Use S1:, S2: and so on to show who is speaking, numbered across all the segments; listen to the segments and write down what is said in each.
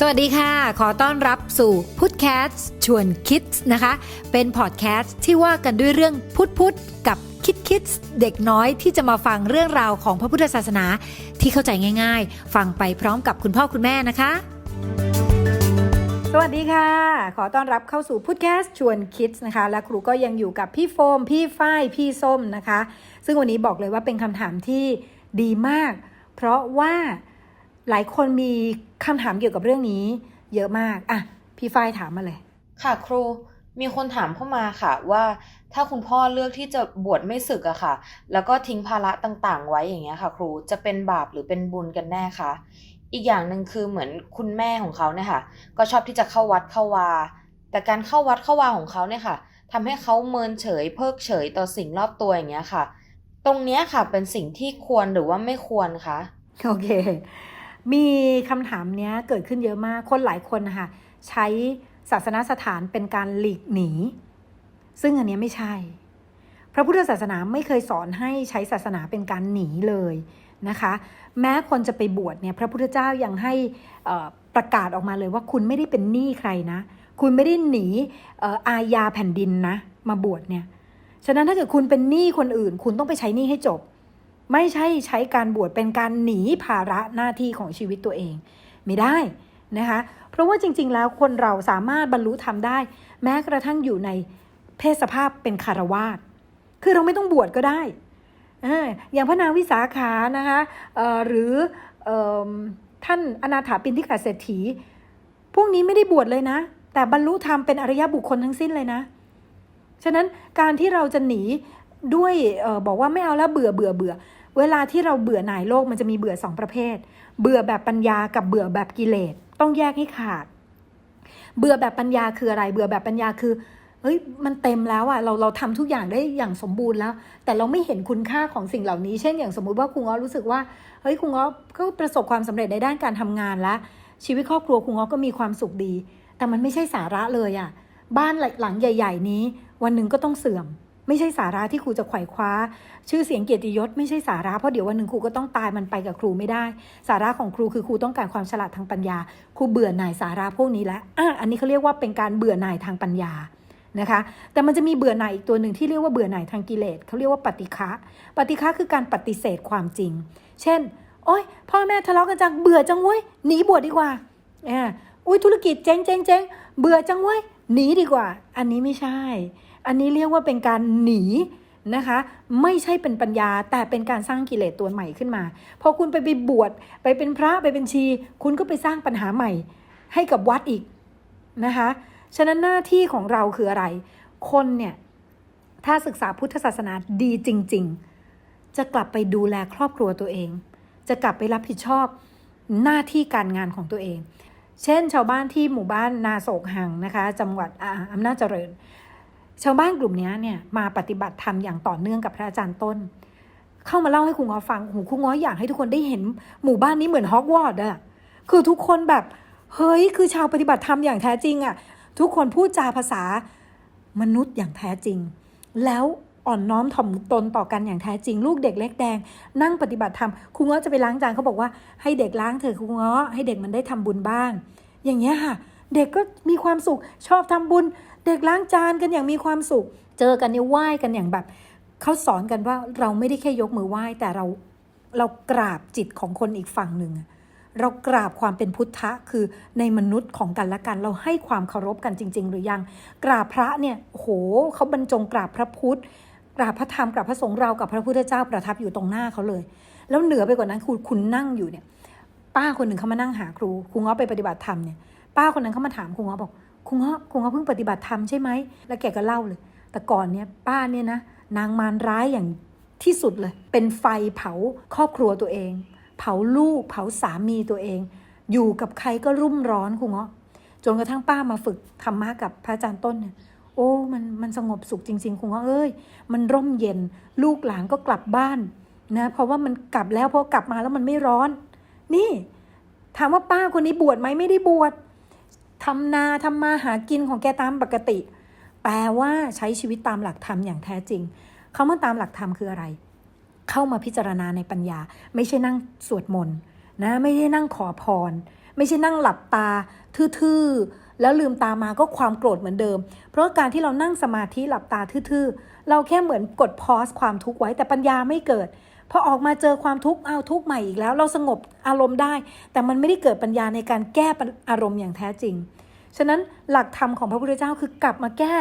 S1: สวัสดีค่ะ ขอต้อนรับสู่พุทแคสชวนคิดนะคะ เป็นพอดแคสต์ที่ว่ากันด้วยเรื่องพุทพุทกับคิดคิดเด็กน้อยที่จะมาฟังเรื่องราวของพระพุทธศาสนาที่เข้าใจง่าย ๆ ฟังไปพร้อมกับคุณพ่อคุณแม่นะคะ สวัสดีค่ะ ขอต้อนรับเข้าสู่พุทแคสชวนคิดนะคะ และครูก็ยังอยู่กับพี่โฟม พี่ฝ้ายพี่ส้มนะคะ ซึ่งวันนี้บอกเลยว่าเป็นคำถามที่ดีมาก เพราะว่า หลายคนมีคำถามเกี่ยวกับเรื่องนี้ เยอะมาก อะ พี่ฝ้ายถามมาเลย
S2: ค่ะครู มีคนถามเข้ามาค่ะว่า ถ้าคุณพ่อเลือกที่จะบวชไม่สึกอะค่ะ แล้วก็ทิ้งภาระต่างๆ ไว้อย่างเงี้ยค่ะ ครู จะเป็นบาปหรือเป็นบุญกันแน่คะ อีกอย่างหนึ่งคือเหมือนคุณแม่ของเขาเนี่ยค่ะ ก็ชอบที่จะเข้าวัดเข้าวา แต่การเข้าวัดเข้าวาของเขาเนี่ยค่ะทำให้เขาเมินเฉย เพิกเฉยต่อสิ่งรอบตัวอย่างเงี้ยค่ะ ตรงเนี้ยค่ะเป็นสิ่งที่ควรหรือว่าไม่ควรคะ
S1: โอเค มีคำถามเนี้ยเกิดขึ้นเยอะมาก คนหลายคนนะคะใช้ศาสนสถานเป็นการหลีกหนี ซึ่งอันนี้ไม่ใช่ พระพุทธศาสนาไม่เคยสอนให้ใช้ศาสนาเป็นการหนีเลยนะคะ แม้คนจะไปบวชเนี่ย พระพุทธเจ้ายังให้อ่อประกาศออกมาเลยว่าคุณไม่ได้เป็นหนี้ใครนะ คุณไม่ได้หนีอาญาแผ่นดินนะ มาบวชเนี่ย ฉะนั้นถ้าเกิดคุณเป็นหนี้คนอื่น คุณต้องไปใช้หนี้ให้จบ ไม่ใช่ใช้การบวชเป็นการหนีภาระหน้าที่ของชีวิตตัวเอง ไม่ได้นะคะ เพราะว่าจริง ๆ แล้วคนเราสามารถบรรลุธรรมได้ แม้กระทั่งอยู่ในเพศสภาพเป็นคารวาสคือเราไม่ต้องบวชก็ได้อย่างพระนางวิสาขานะคะหรืออท่านอนาถาปินทิกาเศรษฐี พวกนี้ไม่ได้บวชเลยนะ แต่บรรลุธรรมเป็นอริยบุคคลทั้งสิ้นเลยนะ ฉะนั้นการที่เราจะหนีด้วยออบอกว่าไม่เอาแล้วเบื่อเบื่อเบื่อ เวลาที่เราเบื่อหน่ายโลกมันจะมีเบื่อสองประเภท เบื่อแบบปัญญากับเบื่อแบบกิเลส ต้องแยกให้ขาด เบื่อแบบปัญญาคืออะไร เบื่อแบบปัญญาคือเฮ้ยมันเต็มแล้วอะเราเราทำทุกอย่างได้อย่างสมบูรณ์แล้ว แต่เราไม่เห็นคุณค่าของสิ่งเหล่านี้ เช่นอย่างสมมุติว่าคุณง้อรู้สึกว่าเฮ้ยคุณง้อก็ประสบความสำเร็จในด้านการทำงานแล้วชีวิตครอบครัวคุณง้อก็มีความสุขดี แต่มันไม่ใช่สาระเลยอะบ้านหลังใหญ่ ๆ นี้ วันหนึ่งก็ต้องเสื่อม ไม่ใช่สาระที่ครูจะไขว่คว้า ชื่อเสียงเกียรติยศไม่ใช่สาระเพราะเดี๋ยววันหนึ่งครูก็ต้องตายมันไปกับครูไม่ได้ สาระของครูคือครูต้องการความฉลาดทางปัญญา ครูเบื่อหน่ายสาระพวกนี้แล้วอะอันนี้เขาเรียกว่าเป็นการเบื่อหน่ายทางปัญญานะคะแต่มันจะมีเบื่อหน่ายอีกตัวหนึ่งที่เรียกว่าเบื่อหน่ายทางกิเลสเขาเรียกว่าปฏิฆะปฏิฆะคือการปฏิเสธความจริง เช่น โอ๊ยพ่อแม่ทะเลาะกันจังเบื่อจังเว้ยหนีบวชดีกว่าอ่าอุ้ยธุรกิจเจ๊งเจ๊งเจ๊งเบื่อจังเว้ยหนีดีกว่า อันนี้ไม่ใช่ อันนี้เรียกว่าเป็นการหนีนะคะไม่ใช่เป็นปัญญาแต่เป็นการสร้างกิเลสตัวใหม่ขึ้นมา พอคุณไปไปบวชไปเป็นพระไปเป็นชี คุณก็ไปสร้างปัญหาใหม่ให้กับวัดอีกนะคะฉะนั้นหน้าที่ของเราคืออะไร คนเนี่ยถ้าศึกษาพุทธศาสนาดีจริง ๆ จะกลับไปดูแลครอบครัวตัวเอง จะกลับไปรับผิดชอบหน้าที่การงานของตัวเอง เช่น ชาวบ้านที่หมู่บ้านนาโศกหังนะคะจังหวัดออำนาจเจริญ ชาวบ้านกลุ่มนี้เนี่ยมาปฏิบัติธรรมอย่างต่อเนื่องกับพระอาจารย์ต้น เข้ามาเล่าให้ครูง้อฟังหูครูง้ออยากให้ทุกคนได้เห็นหมู่บ้านนี้เหมือนฮอกวอตส์อะคือทุกคนแบบเฮ้ยคือชาวปฏิบัติธรรมอย่างแท้จริงอะทุกคนพูดจาภาษามนุษย์อย่างแท้จริง แล้วอ่อนน้อมถ่อมตนต่อกันอย่างแท้จริง ลูกเด็กเล็กแดง นั่งปฏิบัติธรรมครูง้อจะไปล้างจานเขาบอกว่าให้เด็กล้างเถอะครูง้อให้เด็กมันได้ทำบุญบ้าง อย่างเงี้ยค่ะ เด็กก็มีความสุขชอบทำบุญ เด็กล้างจานกันอย่างมีความสุข เจอกันเนี่ยไหว้กันอย่างแบบเขาสอนกันว่าเราไม่ได้แค่ยกมือไหว้แต่เราเรากราบจิตของคนอีกฝั่งหนึ่งเรากราบความเป็นพุทธะคือในมนุษย์ของกันและกัน เราให้ความเคารพกันจริง ๆ หรือยัง กราบพระเนี่ยโอ้โหเขาบรรจงกราบพระพุทธ กราบพระธรรมกราบพระสงฆ์เรากับพระพุทธเจ้าประทับอยู่ตรงหน้าเขาเลย แล้วเหนือไปกว่านั้นคือคุณนั่งอยู่เนี่ย ป้าคนหนึ่งเขามานั่งหาครูครูง้อไปปฏิบัติธรรมเนี่ยป้าคนนั้นเขามาถามครูง้อบอก ครูง้อครูง้อเพิ่งปฏิบัติธรรมใช่ไหมแล้วแกก็เล่าเลย แต่ก่อนเนี่ยป้าเนี่ยนะนางมารร้ายอย่างที่สุดเลย เป็นไฟเผาครอบครัวตัวเอง เผาลูกเผาสามีตัวเอง อยู่กับใครก็รุ่มร้อนครูง้อจนกระทั่งป้ามาฝึกธรรมะกับพระอาจารย์ต้นเนี่ยโอ้มันมันสงบสุขจริงๆคงว่าเอ้ย มันร่มเย็น ลูกหลานก็กลับบ้านนะเพราะว่ามันกลับแล้วพอกลับมาแล้วมันไม่ร้อน นี่ ถามว่าป้าคนนี้บวชไหมไม่ได้บวช ทำนาทำมาหากินของแกตามปกติ แปลว่าใช้ชีวิตตามหลักธรรมอย่างแท้จริงคำว่าตามหลักธรรมคืออะไร เข้ามาพิจารณาในปัญญา ไม่ใช่นั่งสวดมนต์นะไม่ได้นั่งขอพร ไม่ใช่นั่งหลับตา ทื่อๆแล้วลืมตามาก็ความโกรธเหมือนเดิม เพราะการที่เรานั่งสมาธิหลับตาทื่อๆเราแค่เหมือนกดพอสความทุกข์ไว้แต่ปัญญาไม่เกิด พอออกมาเจอความทุกข์เอาทุกข์ใหม่อีกแล้ว เราสงบอารมณ์ได้ แต่มันไม่ได้เกิดปัญญาในการแก้อารมณ์อย่างแท้จริง ฉะนั้นหลักธรรมของพระพุทธเจ้าคือกลับมาแก้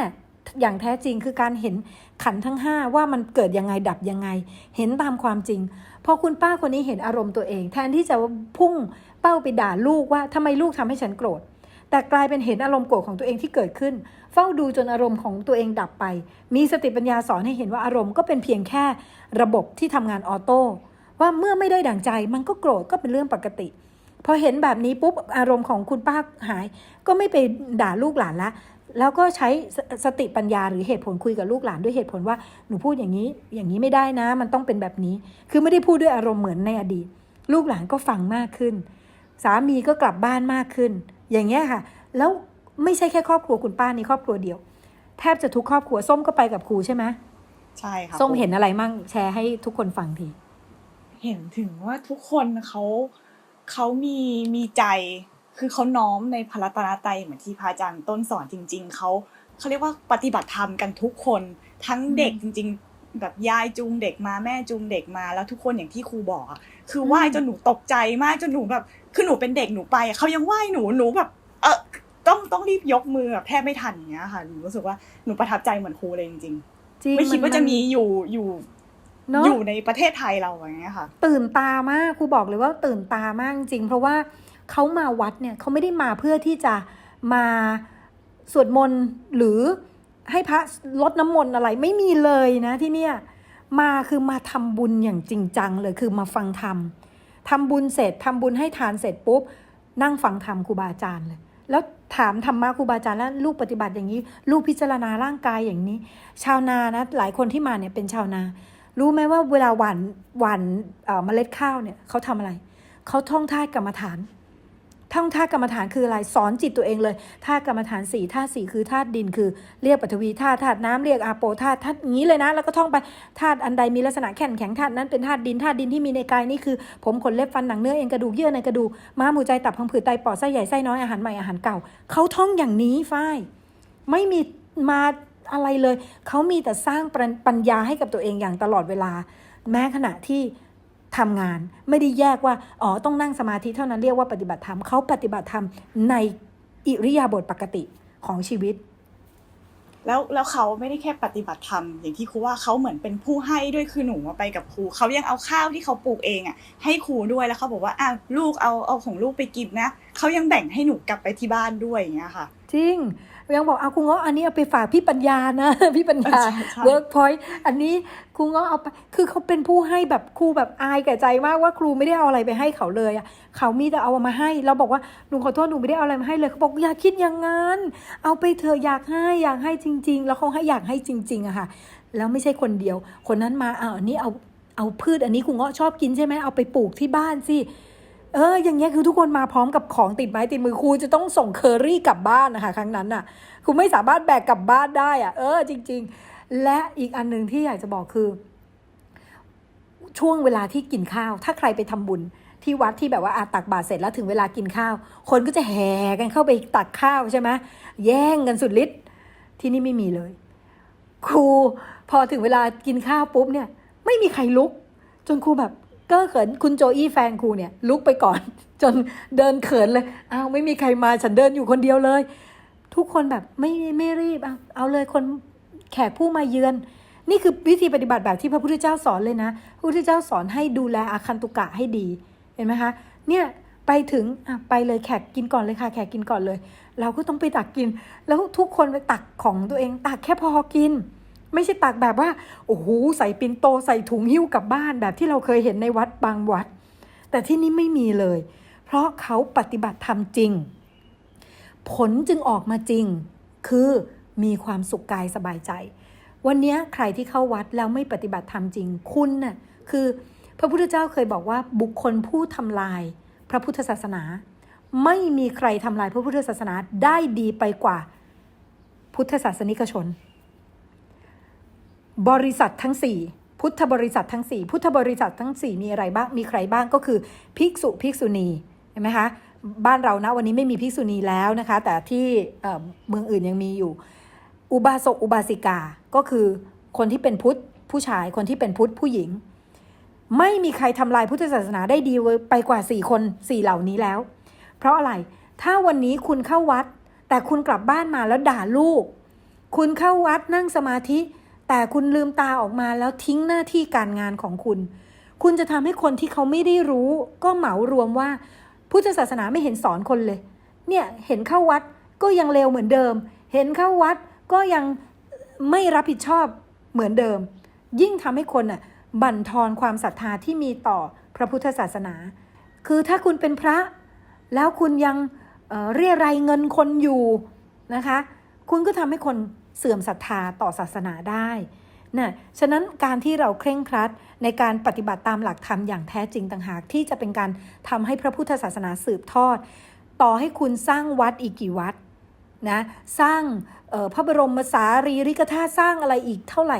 S1: อย่างแท้จริงคือการเห็นขันทั้ง 5 ว่ามันเกิดยังไงดับยังไง เห็นตามความจริงพอคุณป้าคนนี้เห็นอารมณ์ตัวเอง แทนที่จะพุ่งเป้าไปด่าลูกว่าทำไมลูกทำให้ฉันโกรธ แต่กลายเป็นเห็นอารมณ์โกรธของตัวเองที่เกิดขึ้น เฝ้าดูจนอารมณ์ของตัวเองดับไป มีสติปัญญาสอนให้เห็นว่าอารมณ์ก็เป็นเพียงแค่ระบบที่ทำงานออโต้ว่าเมื่อไม่ได้ดั่งใจมันก็โกรธก็เป็นเรื่องปกติ พอเห็นแบบนี้ปุ๊บอารมณ์ของคุณป้าหาย ก็ไม่ไปด่าลูกหลานละแล้วก็ใช้สสติปัญญาหรือเหตุผลคุยกับลูกหลานด้วยเหตุผลว่าหนูพูดอย่างนี้อย่างนี้ไม่ได้นะ มันต้องเป็นแบบนี้ คือไม่ได้พูดด้วยอารมณ์เหมือนในอดีต ลูกหลานก็ฟังมากขึ้น สามีก็กลับบ้านมากขึ้น อย่างเงี้ยค่ะ แล้วไม่ใช่แค่ครอบครัวคุณป้านี่ครอบครัวเดียว แทบจะทุกครอบครัวส้มก็ไปกับครูใช่ไหม
S3: ใช่ค่ะ
S1: ส้มเห็นอะไรมั่งแชร์ให้ทุกคนฟังที
S3: เห็นถึงว่าทุกคนเขาเขามีมีใจคือเขาน้อมในพระรัตนตรัยเหมือนที่พระอาจารย์ต้นสอนจริง ๆเขาเขาเรียกว่าปฏิบัติธรรมกันทุกคนทั้งเด็กจริง ๆ แบบยายจูงเด็กมาแม่จูงเด็กมาแล้วทุกคนอย่างที่ครูบอกอะ คือไหว้จนหนูตกใจมากจนหนูแบบคือหนูเป็นเด็กหนูไปอะเขายังไหว้หนูหนูแบบ เออต้องต้องรีบยกมือแบบแทบไม่ทันอย่างเงี้ยค่ะหนูรู้สึกว่าหนูประทับใจเหมือนครูเลยจริง
S1: จริง
S3: ๆไม่คิดว่าจะมีอยู่อยู่
S1: เนอะ
S3: อยู่ในประเทศไทยเราอย่างเงี้ยค่ะ
S1: ตื่นตามากครูบอกเลยว่าตื่นตามากจริง เพราะว่าเขามาวัดเนี่ยเขาไม่ได้มาเพื่อที่จะมาสวดมนต์หรือให้พระลดน้ำมนต์อะไรไม่มีเลยนะที่เนี่ย มาคือมาทำบุญอย่างจริงจังเลยคือมาฟังธรรมทำบุญเสร็จทำบุญให้ทานเสร็จปุ๊บ นั่งฟังธรรมครูบาอาจารย์เลย แล้วถามธรรมะครูบาอาจารย์แล้วลูกปฏิบัติอย่างนี้ ลูกพิจารณาร่างกายอย่างนี้ ชาวนานะหลายคนที่มาเนี่ยเป็นชาวนา รู้ไหมว่าเวลาหวานหวานเมล็ดข้าวเนี่ยเขาทำอะไรเขาท่องท่ากรรมฐาน ท่องท่ากรรมฐานคืออะไรสอนจิตตัวเองเลยท่ากรรมฐานสี่ท่าสี่คือธาตุดินคือเรียกปฐวีธาตุธาตุน้ำเรียกอาโปธาตุธาตุอย่างนี้เลยนะ แล้วก็ท่องไปธาตุอันใดมีลักษณะแข็งแข็งธาตุนั้นเป็นธาตุดินธาตุดินที่มีในกายนี่คือ ผมขนเล็บฟันหนังเนื้อเอ็นกระดูกเยื่อในกระดูกม้ามหัวใจตับพังผืดไตปอดไส้ใหญ่ไส้น้อยอาหารใหม่อาหารเก่าเขาท่องอย่างนี้ฝ้ายไม่มีมาอะไรเลย เขามีแต่สร้างปัญญาให้กับตัวเองอย่างตลอดเวลา แม้ขณะที่ ทำงาน ไม่ได้แยกว่าอ๋อต้องนั่งสมาธิเท่านั้นเรียกว่าปฏิบัติธรรมเขาปฏิบัติธรรมในอิริยาบถปกติของชีวิต
S3: แล้วแล้วเขาไม่ได้แค่ปฏิบัติธรรมอย่างที่ครูว่าเขาเหมือนเป็นผู้ให้ด้วยคือหนูไปกับครูเขายังเอาข้าวที่เขาปลูกเองอะให้ครูด้วยแล้วเขาบอกว่าอะลูกเอาเอาของลูกไปกินนะ เขายังแบ่งให้หนูกลับไปที่บ้านด้วยอย่างเงี้ยค่ะ
S1: จริงยังบอกเอาคุณเงาะอันนี้เอาไปฝากพี่ปัญญานะ พี่ปัญญา
S3: ใช่ใช่
S1: เวิร์กพอยต์อันนี้ครูเงาะเอาไปคือเขาเป็นผู้ให้แบบครูแบบอายแก่ใจมากว่าครูไม่ได้เอาอะไรไปให้เขาเลยอะเขามีแต่เอามาให้เราบอกว่าหนูขอโทษหนูไม่ได้เอาอะไรมาให้เลยเขาบอกอย่าคิดอย่างนั้นเอาไปเถอะอยากให้อยากให้จริง ๆ แล้วเขาให้อยากให้จริงๆอะค่ะ แล้วไม่ใช่คนเดียว คนนั้นมาเอาอันนี้เอาเอาพืชอันนี้ครูเงาะชอบกินใช่ไหมเอาไปปลูกที่บ้านสิ เอออย่างเงี้ยคือทุกคนมาพร้อมกับของติดไม้ติดมือครูจะต้องส่งเคอรี่กลับบ้านนะคะ ครั้งนั้นน่ะครูไม่สามารถแบกกลับบ้านได้อะเออจริง ๆ และอีกอันหนึ่งที่อยากจะบอกคือ ช่วงเวลาที่กินข้าว ถ้าใครไปทำบุญที่วัดที่แบบว่าอาตักบาตรเสร็จแล้วถึงเวลากินข้าว คนก็จะแห่กันเข้าไปตักข้าวใช่ไหมแย่งกันสุดฤทธิ์ที่นี่ไม่มีเลย ครูพอถึงเวลากินข้าวปุ๊บเนี่ย ไม่มีใครลุก จนครูแบบ ก็เขินคุณโจอี้แฟนครูเนี่ย ลุกไปก่อน จนเดินเขินเลยอ้าวไม่มีใครมาฉันเดินอยู่คนเดียวเลย ทุกคนแบบไม่ไม่รีบเอาเอาเลยคนแขกผู้มาเยือน นี่คือวิธีปฏิบัติแบบที่พระพุทธเจ้าสอนเลยนะพระพุทธเจ้าสอนให้ดูแลอาคันตุกะให้ดีเห็นไหมคะเนี่ยไปถึงอะไปเลยแขกกินก่อนเลยค่ะ แขกกินก่อนเลย เราก็ต้องไปตักกิน แล้วทุกคนไปตักของตัวเอง ตักแค่พอกิน ไม่ใช่ตักแบบว่าโอ้โหใส่ปินโตใส่ถุงหิ้วกลับบ้านแบบที่เราเคยเห็นในวัดบางวัด แต่ที่นี่ไม่มีเลย เพราะเขาปฏิบัติธรรมจริง ผลจึงออกมาจริง คือมีความสุขกายสบายใจ วันนี้ใครที่เข้าวัดแล้วไม่ปฏิบัติธรรมจริงคุณน่ะคือพระพุทธเจ้าเคยบอกว่าบุคคลผู้ทำลายพระพุทธศาสนา ไม่มีใครทำลายพระพุทธศาสนาได้ดีไปกว่า พุทธศาสนิกชน บริษัททั้ง 4 พุทธบริษัททั้ง 4 พุทธบริษัททั้ง 4 มีอะไรบ้างมีใครบ้างก็คือภิกษุภิกษุณีเห็นไหมคะบ้านเรานะวันนี้ไม่มีภิกษุณีแล้วนะคะ แต่ที่เอ่อเมืองอื่นยังมีอยู่ อุบาสกอุบาสิกาก็คือคนที่เป็นพุทธผู้ชายคนที่เป็นพุทธผู้หญิง ไม่มีใครทำลายพุทธศาสนาได้ดีไปกว่าสี่คนสี่เหล่านี้แล้ว เพราะอะไรถ้าวันนี้คุณเข้าวัด แต่คุณกลับบ้านมาแล้วด่าลูก คุณเข้าวัดนั่งสมาธิ แต่คุณลืมตาออกมาแล้วทิ้งหน้าที่การงานของคุณ คุณจะทำให้คนที่เขาไม่ได้รู้ ก็เหมารวมว่าพุทธศาสนาไม่เห็นสอนคนเลย เนี่ยเห็นเข้าวัดก็ยังเลวเหมือนเดิม เห็นเข้าวัดก็ยังไม่รับผิดชอบเหมือนเดิม ยิ่งทำให้คนอะบั่นทอนความศรัทธาที่มีต่อพระพุทธศาสนา คือถ้าคุณเป็นพระ แล้วคุณยังเเรียรายเงินคนอยู่นะคะ คุณก็ทำให้คน เสื่อมศรัทธาต่อศาสนาได้นะฉะนั้นการที่เราเคร่งครัดในการปฏิบัติตามหลักธรรมอย่างแท้จริงต่างหาก ที่จะเป็นการทำให้พระพุทธศาสนาสืบทอด ต่อให้คุณสร้างวัดอีกกี่วัดนะสร้างออพระบรมสารีริกธาตุสร้างอะไรอีกเท่าไหร่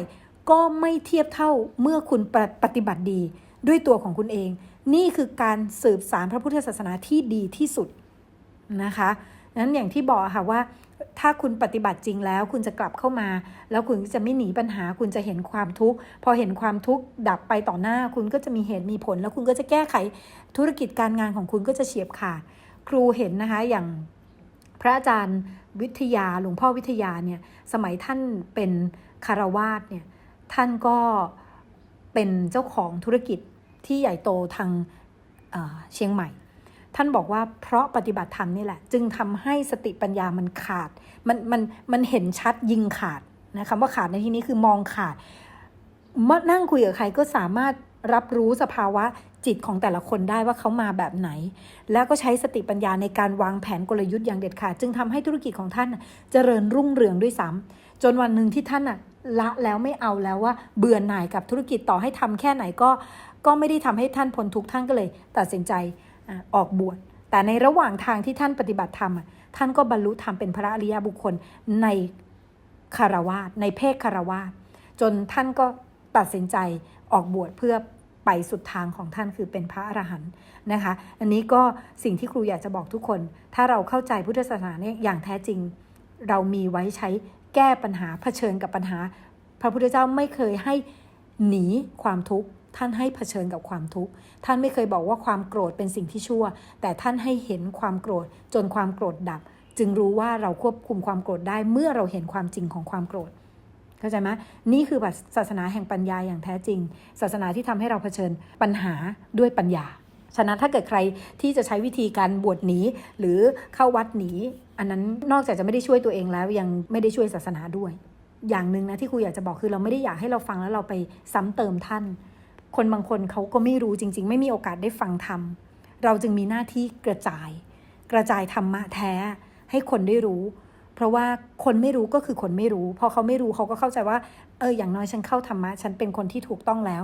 S1: ก็ไม่เทียบเท่าเมื่อคุณปปฏิบัติดีด้วยตัวของคุณเอง นี่คือการสืบสารพระพุทธศาสนาที่ดีที่สุดนะคะนั้นอย่างที่บอกค่ะว่า ถ้าคุณปฏิบัติจริงแล้ว คุณจะกลับเข้ามา แล้วคุณจะไม่หนีปัญหา คุณจะเห็นความทุกข์ พอเห็นความทุกข์ดับไปต่อหน้า คุณก็จะมีเหตุมีผล แล้วคุณก็จะแก้ไขธุรกิจการงานของคุณก็จะเฉียบขาดครูเห็นนะคะอย่างพระอาจารย์วิทยาหลวงพ่อวิทยาเนี่ยสมัยท่านเป็นคารวาสเนี่ยท่านก็เป็นเจ้าของธุรกิจที่ใหญ่โตทางเชียงใหม่ ท่านบอกว่าเพราะปฏิบัติธรรมนี่แหละ จึงทำให้สติปัญญามันขาด มันมันมันเห็นชัดยิงขาดนะคำว่าขาดในที่นี้คือมองขาดเมานั่งคุยกับใครก็สามารถรับรู้สภาวะจิตของแต่ละคนได้ว่าเขามาแบบไหน แล้วก็ใช้สติปัญญาในการวางแผนกลยุทธ์อย่างเด็ดขาด จึงทำให้ธุรกิจของท่านเจริญรุ่งเรืองด้วยซ้ำจนวันหนึ่งที่ท่านน่ะละแล้วไม่เอาแล้วว่าเบื่อหน่ายกับธุรกิจต่อให้ทำแค่ไหนก็ ก็ไม่ได้ทำให้ท่านพ้นทุกข์ท่านก็เลย ตัดสินใจ ออกบวชแต่ในระหว่างทางที่ท่านปฏิบัติธรรมท่านก็บรรลุธรรมเป็นพระอริยบุคคลในคารวาสในเพศคารวาสจนท่านก็ตัดสินใจออกบวชเพื่อไปสุดทางของท่านคือเป็นพระอรหันต์นะคะ อันนี้ก็สิ่งที่ครูอยากจะบอกทุกคน ถ้าเราเข้าใจพุทธศาสนาเนี่ยอย่างแท้จริง เรามีไว้ใช้แก้ปัญหาเผชิญกับปัญหา พระพุทธเจ้าไม่เคยให้หนีความทุกข์ ท่านให้เผชิญกับความทุกข์ ท่านไม่เคยบอกว่าความโกรธเป็นสิ่งที่ชั่ว แต่ท่านให้เห็นความโกรธจนความโกรธดับ จึงรู้ว่าเราควบคุมความโกรธได้เมื่อเราเห็นความจริงของความโกรธ เข้าใจไหมนี่คือศาสนาแห่งปัญญาอย่างแท้จริง ศาสนาที่ทำให้เราเผชิญปัญหาด้วยปัญญา ฉะนั้นถ้าเกิดใครที่จะใช้วิธีการบวชหนีหรือเข้าวัดหนี อันนั้นนอกจากจะไม่ได้ช่วยตัวเองแล้วยังไม่ได้ช่วยศาสนาด้วยอย่างหนึ่งนะที่ครูอยากจะบอกคือเราไม่ได้อยากให้เราฟังแล้วเราไปซ้ำเติมท่าน คนบางคนเขาก็ไม่รู้จริง ๆ ไม่มีโอกาสได้ฟังธรรม เราจึงมีหน้าที่กระจาย กระจายธรรมะแท้ให้คนได้รู้ เพราะว่าคนไม่รู้ก็คือคนไม่รู้ พอเขาไม่รู้เขาก็เข้าใจว่า เอออย่างน้อยฉันเข้าธรรมะ ฉันเป็นคนที่ถูกต้องแล้ว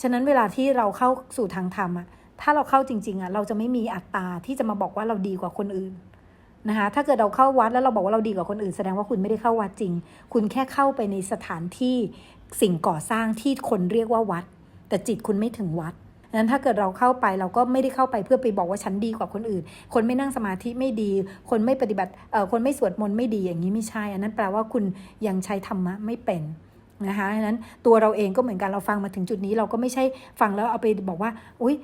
S1: ฉะนั้นเวลาที่เราเข้าสู่ทางธรรมอะถ้าเราเข้าจริง ๆอะเราจะไม่มีอัตตาที่จะมาบอกว่าเราดีกว่าคนอื่นนะคะถ้าเกิดเราเข้าวัดแล้วเราบอกว่าเราดีกว่าคนอื่นแสดงว่าคุณไม่ได้เข้าวัดจริง คุณแค่เข้าไปในสถานที่สิ่งก่อสร้างที่คนเรียกว่าวัด แต่จิตคุณไม่ถึงวัดนั้นถ้าเกิดเราเข้าไปเราก็ไม่ได้เข้าไปเพื่อไปบอกว่าฉันดีกว่าคนอื่น คนไม่นั่งสมาธิไม่ดี คนไม่ปฏิบัติเอ่อคนไม่สวดมนต์ไม่ดีอย่างนี้ไม่ใช่ อันนั้นแปลว่าคุณยังใช้ธรรมะไม่เป็นนะคะฉะนั้นตัวเราเองก็เหมือนกันเราฟังมาถึงจุดนี้ เราก็ไม่ใช่ฟังแล้วเอาไปบอกว่า อุ้ย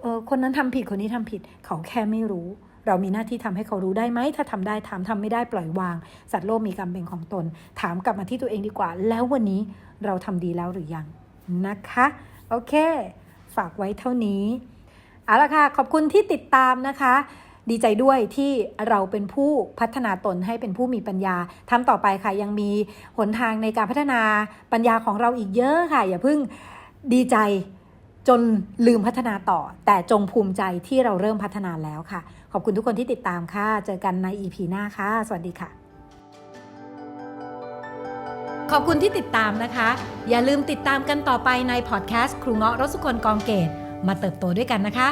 S1: เออคนนั้นทำผิดคนนี้ทำผิด เขาแค่ไม่รู้ เรามีหน้าที่ทำให้เขารู้ได้ไหมถ้าทำได้ทำทำไม่ได้ปล่อยวาง สัตว์โลกมีกรรมเป็นของตน ถามกลับมาที่ตัวเองดีกว่า แล้ววันนี้เราทำดีแล้วหรือยังนะคะ โอเค ฝากไว้เท่านี้เอาละค่ะ ขอบคุณที่ติดตามนะคะ ดีใจด้วยที่เราเป็นผู้พัฒนาตนให้เป็นผู้มีปัญญาทำต่อไปค่ะ ยังมีหนทางในการพัฒนาปัญญาของเราอีกเยอะค่ะ อย่าเพิ่งดีใจจนลืมพัฒนาต่อ แต่จงภูมิใจที่เราเริ่มพัฒนาแล้วค่ะ ขอบคุณทุกคนที่ติดตามค่ะ เจอกันใน EP หน้าค่ะ สวัสดีค่ะ ขอบคุณที่ติดตามนะคะ อย่าลืมติดตามกันต่อไปในพอดแคสต์ครูเงาะรสุคนกองเกตมาเติบโตด้วยกันนะคะ